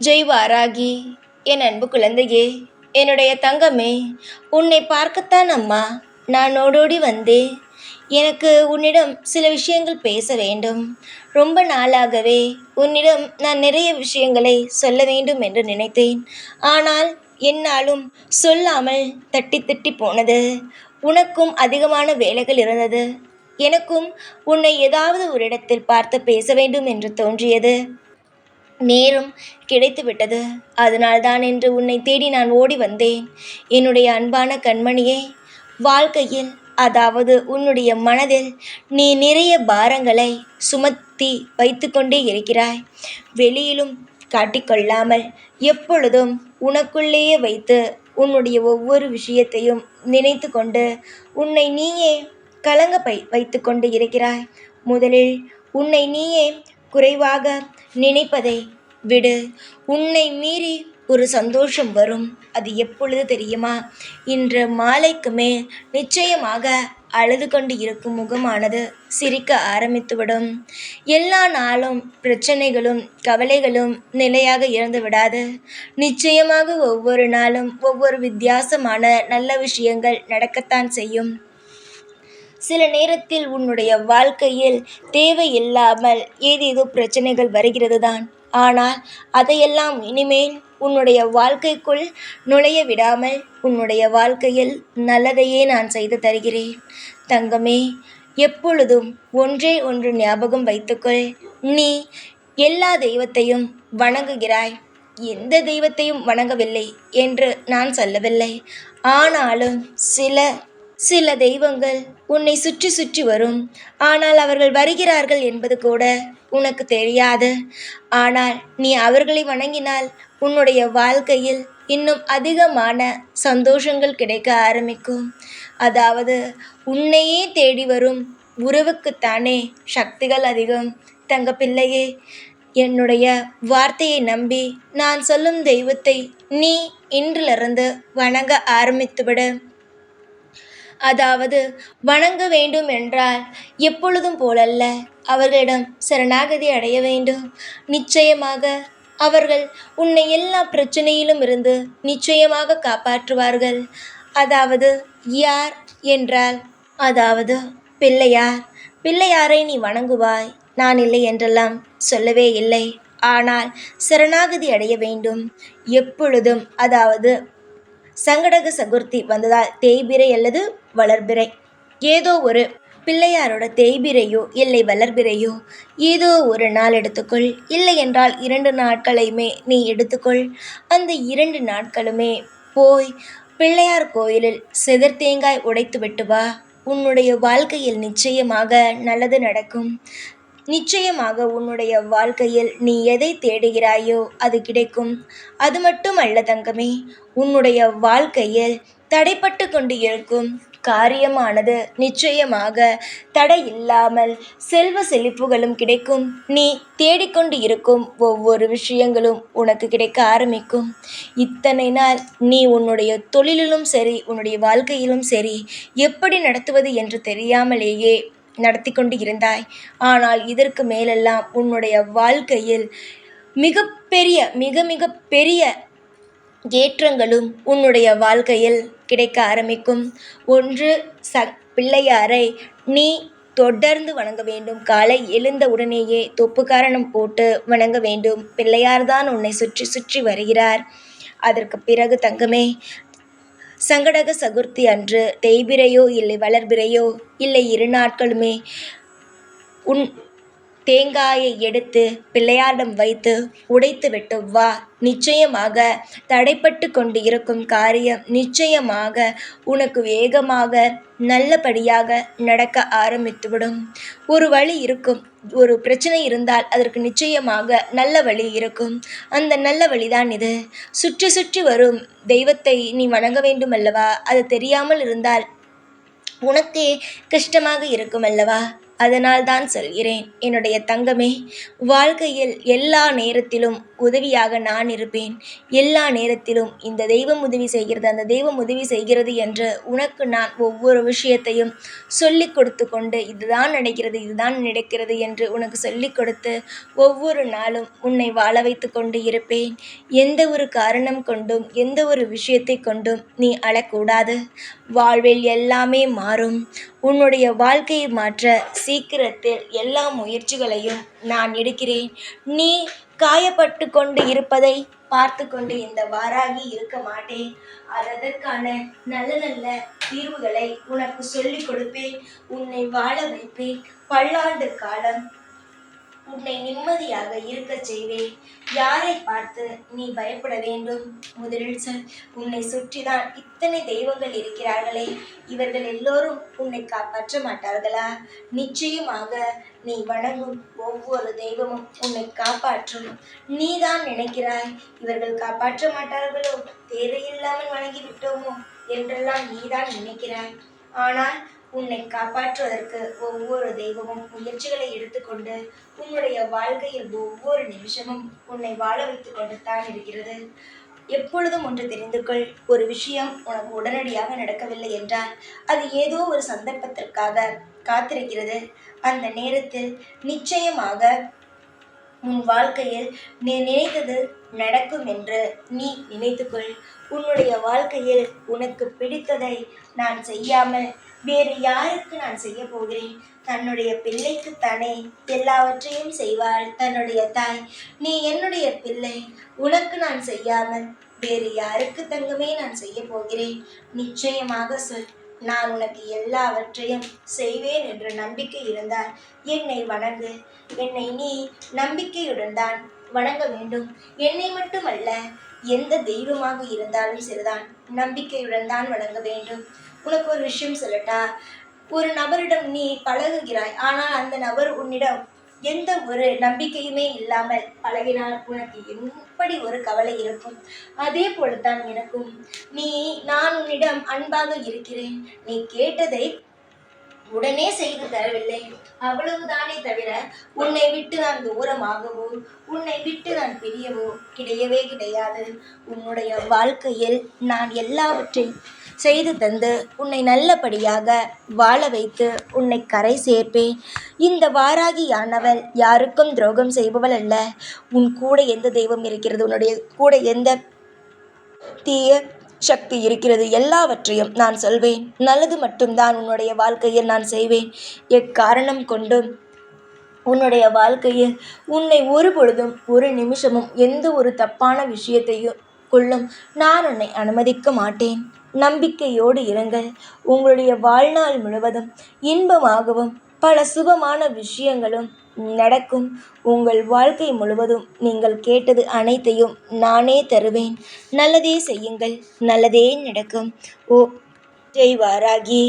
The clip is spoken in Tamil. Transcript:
ஜெய் வாராகி என் அன்பு குழந்தையே என்னுடைய தங்கமே உன்னை பார்க்கத்தான் அம்மா நான் ஓடோடி வந்தேன். எனக்கு உன்னிடம் சில விஷயங்கள் பேச வேண்டும். ரொம்ப நாளாகவே உன்னிடம் நான் நிறைய விஷயங்களை சொல்ல வேண்டும் என்று நினைத்தேன். ஆனால் என்னாலும் சொல்லாமல் தட்டி தட்டி போனது. உனக்கும் அதிகமான வேலைகள் இருந்தது. எனக்கும் உன்னை ஏதாவது ஒரு இடத்தில் பார்த்து பேச வேண்டும் என்று தோன்றியது. நேரம் கிடைத்துவிட்டது. அதனால்தான் இன்று உன்னை தேடி நான் ஓடி வந்தேன். என்னுடைய அன்பான கண்மணியே வாழ்க்கையில் அதாவது உன்னுடைய மனதில் நீ நிறைய பாரங்களை சுமத்தி வைத்துக்கொண்டே இருக்கிறாய். வெளியிலும் காட்டிக்கொள்ளாமல் எப்பொழுதும் உனக்குள்ளேயே வைத்து உன்னுடைய ஒவ்வொரு விஷயத்தையும் நினைத்து கொண்டு உன்னை நீயே கலங்க பை வைத்து கொண்டு இருக்கிறாய். முதலில் உன்னை நீயே குறைவாக நினைப்பதை விடு. உன்னை மீறி ஒரு சந்தோஷம் வரும். அது எப்பொழுது தெரியுமா? இன்று மாலைக்கு மேல் நிச்சயமாக அழுது கொண்டு இருக்கும் முகமானது சிரிக்க ஆரம்பித்துவிடும். எல்லா நாளும் பிரச்சனைகளும் கவலைகளும் நிலையாக இருந்து விடாது. நிச்சயமாக ஒவ்வொரு நாளும் ஒவ்வொரு வித்தியாசமான நல்ல விஷயங்கள் நடக்கத்தான் செய்யும். சில நேரத்தில் உன்னுடைய வாழ்க்கையில் தேவையில்லாமல் ஏதேதோ பிரச்சனைகள் வருகிறது தான் ஆனால் அதையெல்லாம் இனிமேல் உன்னுடைய வாழ்க்கைக்குள் நுழைய விடாமல் உன்னுடைய வாழ்க்கையில் நல்லதையே நான் செய்து தருகிறேன். தங்கமே எப்பொழுதும் ஒன்றே ஒன்று ஞாபகம் வைத்துக்கொள். நீ எல்லா தெய்வத்தையும் வணங்குகிறாய். எந்த தெய்வத்தையும் வணங்கவில்லை என்று நான் சொல்லவில்லை. ஆனாலும் சில சில தெய்வங்கள் உன்னை சுற்றி சுற்றி வரும். ஆனால் அவர்கள் வருகிறார்கள் என்பது கூட உனக்கு தெரியாது. ஆனால் நீ அவர்களை வணங்கினால் உன்னுடைய வாழ்க்கையில் இன்னும் அதிகமான சந்தோஷங்கள் கிடைக்க ஆரம்பிக்கும். அதாவது உன்னையே தேடி வரும் உறவுக்குத்தானே சக்திகள் அதிகம். தங்க பிள்ளையே என்னுடைய வார்த்தையை நம்பி நான் சொல்லும் தெய்வத்தை நீ இன்றிலிருந்து வணங்க ஆரம்பித்துவிடு. அதாவது வணங்க வேண்டும் என்றால் எப்பொழுதும் போலல்ல. அவர்களிடம் சரணாகதி அடைய வேண்டும். நிச்சயமாக அவர்கள் உன்னை எல்லா பிரச்சனையிலும் இருந்து நிச்சயமாக காப்பாற்றுவார்கள். அதாவது யார் என்றால் அதாவது பிள்ளையார். பிள்ளையாரை நீ வணங்குவாய். நான் இல்லை என்றெல்லாம் சொல்லவே இல்லை. ஆனால் சரணாகதி அடைய வேண்டும். எப்பொழுதும் அதாவது சங்கடக சதுர்த்தி வந்ததால் தேய்பிறை அல்லது வளர்பிறை. ஏதோ ஒரு பிள்ளையாரோட தேய்பிரையோ இல்லை வளர்பிறையோ ஏதோ ஒரு நாள் எடுத்துக்கொள். இல்லை என்றால் இரண்டு நாட்களையுமே நீ எடுத்துக்கொள். அந்த இரண்டு நாட்களுமே போய் பிள்ளையார் கோயிலில் செதர் தேங்காய் உடைத்து விட்டு வா. உன்னுடைய வாழ்க்கையில் நிச்சயமாக நல்லது நடக்கும். நிச்சயமாக உன்னுடைய வாழ்க்கையில் நீ எதை தேடுகிறாயோ அது கிடைக்கும். அது மட்டும் தங்கமே உன்னுடைய வாழ்க்கையில் தடைப்பட்டு கொண்டு இருக்கும் காரியமானது நிச்சயமாக தடை இல்லாமல் செல்வ செழிப்புகளும் கிடைக்கும். நீ தேடிக்கொண்டு இருக்கும் ஒவ்வொரு விஷயங்களும் உனக்கு கிடைக்க ஆரம்பிக்கும். இத்தனை நாள் நீ உன்னுடைய தொழிலிலும் சரி உன்னுடைய வாழ்க்கையிலும் சரி எப்படி நடத்துவது என்று தெரியாமலேயே நடத்தி கொண்டு இருந்தாய். ஆனால் இதற்கு மேலெல்லாம் உன்னுடைய வாழ்க்கையில் மிகப்பெரிய மிக மிக பெரிய ஏற்றங்களும் உன்னுடைய வாழ்க்கையில் கிடைக்க ஆரம்பிக்கும். ஒன்று ச பிள்ளையாரை நீ தொடர்ந்து வணங்க வேண்டும். காலை எழுந்த உடனேயே தொப்புக்காரணம் போட்டு வணங்க வேண்டும். பிள்ளையார் தான் உன்னை சுற்றி சுற்றி வருகிறார். அதற்கு பிறகு தங்கமே சங்கடக சதுர்த்தி அன்று தேய்பிரையோ இல்லை வளர்பிறையோ இல்லை இரு நாட்களுமே உன் தேங்காயை எடுத்து பிள்ளையாரிடம் வைத்து உடைத்து விட்டு வா. நிச்சயமாக தடைப்பட்டு கொண்டு இருக்கும் காரியம் நிச்சயமாக உனக்கு வேகமாக நல்லபடியாக நடக்க ஆரம்பித்துவிடும். ஒரு வழி இருக்கும். ஒரு பிரச்சனை இருந்தால் அதற்கு நிச்சயமாக நல்ல வழி இருக்கும். அந்த நல்ல வழிதான் இது. சுற்றி சுற்றி வரும் தெய்வத்தை நீ வணங்க வேண்டும் அல்லவா அது தெரியாமல் இருந்தால் உனக்கே கஷ்டமாக இருக்கும் அல்லவா? அதனால் தான் சொல்கிறேன் என்னுடைய தங்கமே வாழ்க்கையில் எல்லா நேரத்திலும் உதவியாக நான் இருப்பேன். எல்லா நேரத்திலும் இந்த தெய்வம் உதவி செய்கிறது அந்த தெய்வம் உதவி செய்கிறது என்று உனக்கு நான் ஒவ்வொரு விஷயத்தையும் சொல்லிக் கொடுத்து கொண்டு இதுதான் நடக்கிறது இதுதான் நடக்கிறது என்று உனக்கு சொல்லிக் கொடுத்து ஒவ்வொரு நாளும் உன்னை வாழ வைத்து கொண்டு இருப்பேன். எந்த ஒரு காரணம் கொண்டும் எந்த ஒரு விஷயத்தை கொண்டும் நீ அழக்கூடாது. வாழ்வில் எல்லாமே மாறும். உன்னுடைய வாழ்க்கையை மாற்ற சீக்கிரத்தில் எல்லா முயற்சிகளையும் நான் எடுக்கிறேன். நீ காயப்பட்டு கொண்டு இருப்பதை பார்த்து கொண்டு இந்த வாராகி இருக்க மாட்டேன். அதற்கான நல்ல நல்ல தீர்வுகளை உனக்கு சொல்லிக் கொடுப்பேன். உன்னை வாழ வைப்பேன். பல்லாண்டு காலம் உன்னை நிம்மதியாக இருக்கச் செய்வேன். யாரை பார்த்து நீ பயப்பட வேண்டும்? முதலில் சொல் உன்னை சுற்றிதான் இத்தனை தெய்வங்கள் இருக்கிறார்களே. இவர்கள் எல்லோரும் உன்னை காப்பாற்ற மாட்டார்களா? நிச்சயமாக நீ வணங்கும் ஒவ்வொரு தெய்வமும் உன்னை காப்பாற்றும். நீதான் நினைக்கிறாய் இவர்கள் காப்பாற்ற மாட்டார்களோ? தேவையில்லாமல் வணங்கி விட்டோமோ என்றெல்லாம் நீதான் நினைக்கிறாய். ஆனால் உன்னை காப்பாற்றுவதற்கு ஒவ்வொரு தெய்வமும் முயற்சிகளை எடுத்துக்கொண்டு உன்னுடைய வாழ்க்கையில் ஒவ்வொரு நிமிஷமும் உன்னை வாழ வைத்துக் கொண்டு தான் இருக்கிறது. எப்பொழுதும் ஒன்று தெரிந்து கொள் ஒரு விஷயம் உனக்கு உடனடியாக நடக்கவில்லை என்றால் அது ஏதோ ஒரு சந்தர்ப்பத்திற்காக காத்திருக்கிறது. அந்த நேரத்தில் நிச்சயமாக உன் வாழ்க்கையில் நீ நினைத்தது நடக்கும் என்று நீ நினைத்துக்கொள். உன்னுடைய வாழ்க்கையில் உனக்கு பிடித்ததை நான் செய்யாமல் வேறு யாருக்கு நான் செய்ய போகிறேன்? தன்னுடைய பிள்ளைக்குத்தானே எல்லாவற்றையும் செய்வாள். தன்னுடைய தாய் நீ என்னுடைய பிள்ளை. உனக்கு நான் செய்யாமல் வேறு யாருக்கு தங்கமே நான் செய்ய போகிறேன்? நிச்சயமாக சொல் நான் உனக்கு எல்லாவற்றையும் செய்வேன் என்ற நம்பிக்கை இருந்தால் என்னை வணங்கு. என்னை நீ நம்பிக்கையுடன் தான் வணங்க வேண்டும். என்னை மட்டுமல்ல எந்த தெய்வமாக இருந்தாலும் சரிதான். நம்பிக்கையுடன் தான் வணங்க வேண்டும். உனக்கு ஒரு விஷயம் சொல்லட்டா? ஒரு நபரிடம் நீ பழகுகிறாய். ஆனால் அந்த நபர் உன்னிடம் எந்த ஒரு நம்பிக்கையுமே இல்லாமல் பழகினால் உனக்கு எப்படி ஒரு கவலை இருக்கும்? அதே போலத்தான் எனக்கும். நீ நான் உன்னிடம் அன்பாக இருக்கிறேன். நீ கேட்டதை உடனே செய்து தரவில்லை. அவ்வளவுதானே தவிர உன்னை விட்டு நான் தூரமாகவோ உன்னை விட்டு நான் பிரியவோ கிடையவே கிடையாது. உன்னுடைய வாழ்க்கையில் நான் எல்லாவற்றையும் செய்து தந்து உன்னை நல்லபடியாக வாழ வைத்து உன்னை கரை சேர்ப்பேன். இந்த வாராகியானவள் யாருக்கும் துரோகம் செய்பவள் அல்ல. உன் கூட எந்த தெய்வம் இருக்கிறது? உன்னுடைய கூட எந்த தீய சக்தி இருக்கிறது எல்லாவற்றையும் நான் சொல்வேன். நல்லது மட்டும்தான் உன்னுடைய வாழ்க்கையில் நான் செய்வேன். எக்காரணம் கொண்டும் உன்னுடைய வாழ்க்கையில் உன்னை ஒரு பொழுதும் ஒரு நிமிஷமும் எந்த ஒரு தப்பான விஷயத்தையும் கொள்ளும் நான் உன்னை அனுமதிக்க மாட்டேன். நம்பிக்கையோடு இருங்கள். உங்களுடைய வாழ்நாள் முழுவதும் இன்பமாகவும் பல சுபமான விஷயங்களும் நடக்கும். உங்கள் வாழ்க்கை முழுவதும் நீங்கள் கேட்டது அனைத்தையும் நானே தருவேன். நல்லதே செய்யுங்கள். நல்லதே நடக்கும். ஓ ஜெய் வாராகி.